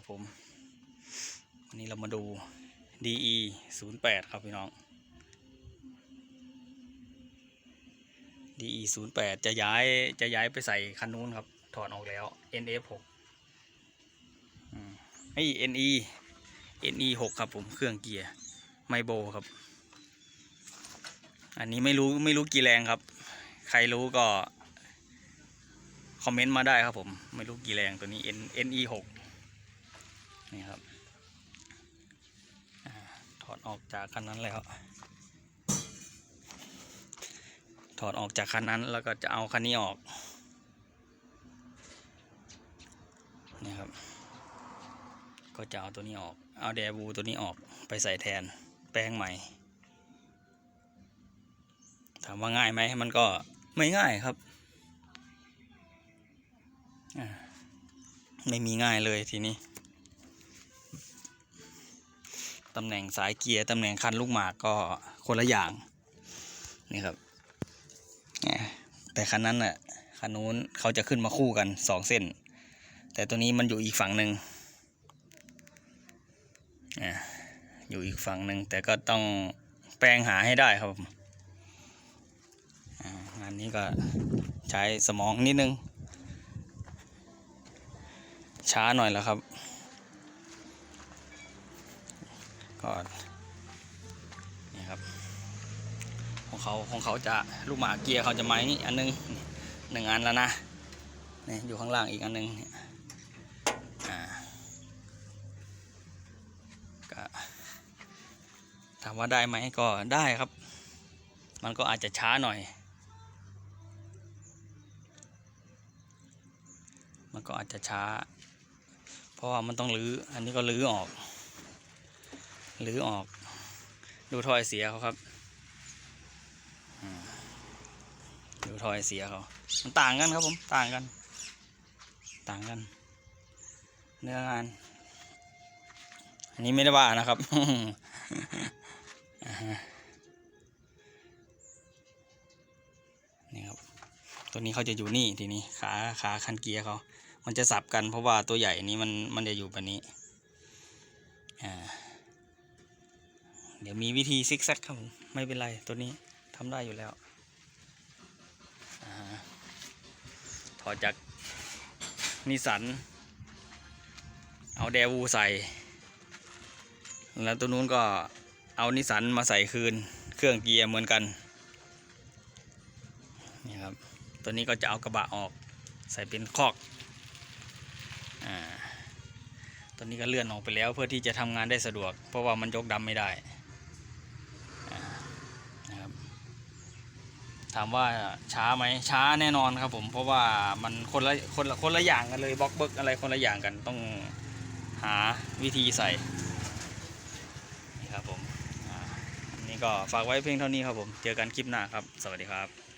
ครับผมวันนี้เรามาดู DE 0 8ครับพี่น้อง DE 0 8จะย้ายจะย้ายไปใส่คันนู้นครับ ถอดออกแล้ว NF 6ไอ้ NE NE 6ครับผมเครื่องเกียร์ไมโบครับ อันนี้ไม่รู้ไม่รู้กี่แรงครับ ใครรู้ก็คอมเมนต์มาได้ครับผม ไม่รู้กี่แรงตัวนี้ N NE 6 นี่ครับถอดออกจากคันนั้นแล้วถอดออกจากคันนั้นแล้วก็จะเอาคันนี้ออกนี่ครับ ก็จะเอาตัวนี้ออก เอาแดบูตัวนี้ออกไปใส่แทนแป้งใหม่ ถามว่าง่ายไหมมันก็ไม่ง่ายครับ ไม่มีง่ายเลยทีนี้ ตำแหน่งสายเกียร์ตำแหน่งคันลูกหมากก็คนละอย่างนี่ครับแต่คันนั้นน่ะคันนู้นเขาจะขึ้นมาคู่กันสองเส้น แต่ตัวนี้มันอยู่อีกฝั่งหนึ่งอยู่อีกฝั่งหนึ่งแต่ก็ต้องแปลงหาให้ได้ครับงานนี้ก็ใช้สมองนิดนึงช้าหน่อยแล้วครับ ก็นี่ครับ ของเขาของเขาจะลูกหมาเกียร์เขาจะไม้อันนึงหนึ่งอันแล้วนะนี่อยู่ข้างล่างอีกอันนึงเนี่ยอ่าก็ถามว่าได้ไหมก็ได้ครับ มันก็อาจจะช้าหน่อย มันก็อาจจะช้า เพราะว่ามันต้องรื้ออันนี้ก็รื้อออก หรือออก ดูถอยเสียเขาครับดูถอยเสียเขามันต่างกันครับผม ต่างกัน ต่างกัน เนื้องาน อันนี้ไม่ได้ว่านะครับนี่ครับ ตัวนี้เขาจะอยู่นี่ทีนี้ ขาขาคันเกียร์เขา มันจะสับกันเพราะว่าตัวใหญ่นี้มันมันจะอยู่แบบนี้ อ่า เดี๋ยวมีวิธีซิกแซกครับผมไม่เป็นไรตัวนี้ทำได้อยู่แล้วอถอดจากนิสัน เอาแดวูใส่ แล้วตัวนู้นก็เอานิสสันมาใส่คืน เครื่องเกียร์เหมือนกันนี่ครับตัวนี้ก็จะเอากระบะออกใส่เป็นคอกอ่าตัวนี้ก็เลื่อนออกไปแล้วเพื่อที่จะทำงานได้สะดวก เพราะว่ามันยกดำไม่ได้อ่านะครับ ถามว่าช้าไหมช้าแน่นอนครับผมเพราะว่ามันคนละคนละคนละอย่างกันเลยบล็อกเบิกอะไรคนละอย่างกันต้องหาวิธีใส่นี่ครับผมอันนี้ก็ฝากไว้เพียงเท่านี้ครับผม เจอกันคลิปหน้าครับ สวัสดีครับ